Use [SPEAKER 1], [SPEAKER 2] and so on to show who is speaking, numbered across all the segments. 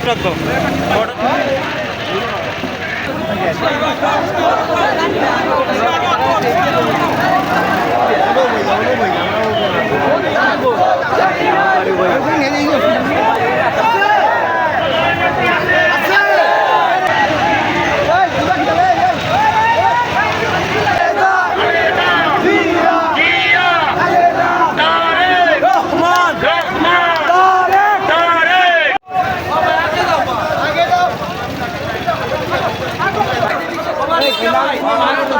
[SPEAKER 1] একরত্ন Thank you.
[SPEAKER 2] রাখতো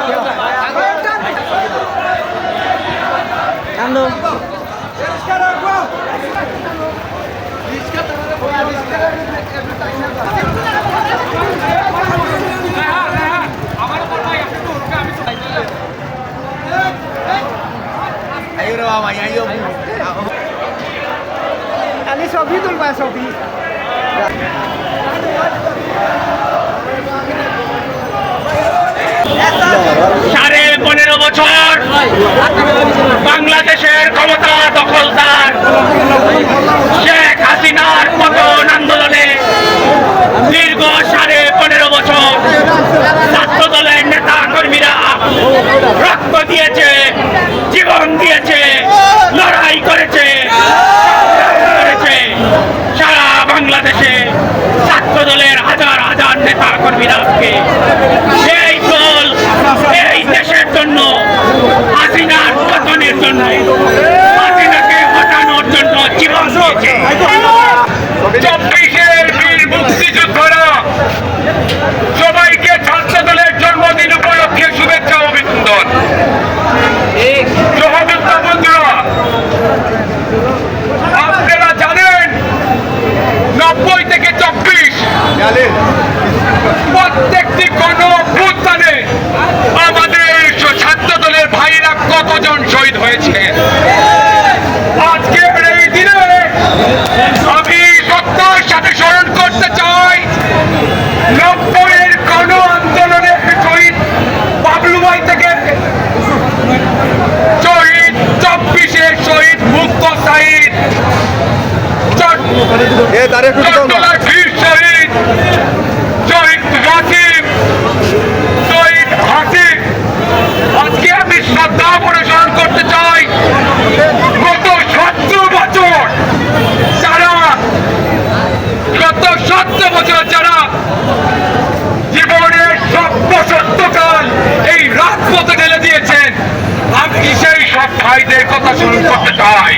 [SPEAKER 2] খালি
[SPEAKER 1] ছবি তুলবা ছবি বাংলাদেশের ক্ষমতা দখলদার শেখ হাসিনার পতন আন্দোলনে দীর্ঘ সাড়ে পনেরো বছর ছাত্র দলের নেতা কর্মীরা রক্ত দিয়েছে, জীবন দিয়েছে, লড়াই করেছে সারা বাংলাদেশে ছাত্র দলের হাজার হাজার নেতা কর্মীরা আজকে
[SPEAKER 2] হয়েছে। আজকের এই দিনে আমি ভক্তর সাথে স্মরণ করতে চাই। শহীদ বাবলুবাই থেকে শহীদ চব্বিশের শহীদ মুক্ত চোদ্দ বছর যারা জীবনের সত্যকাল এই রাজপথে ঢেলে দিয়েছেন, আমি সেই সব ভাইদের কথা শুরু করতে চাই?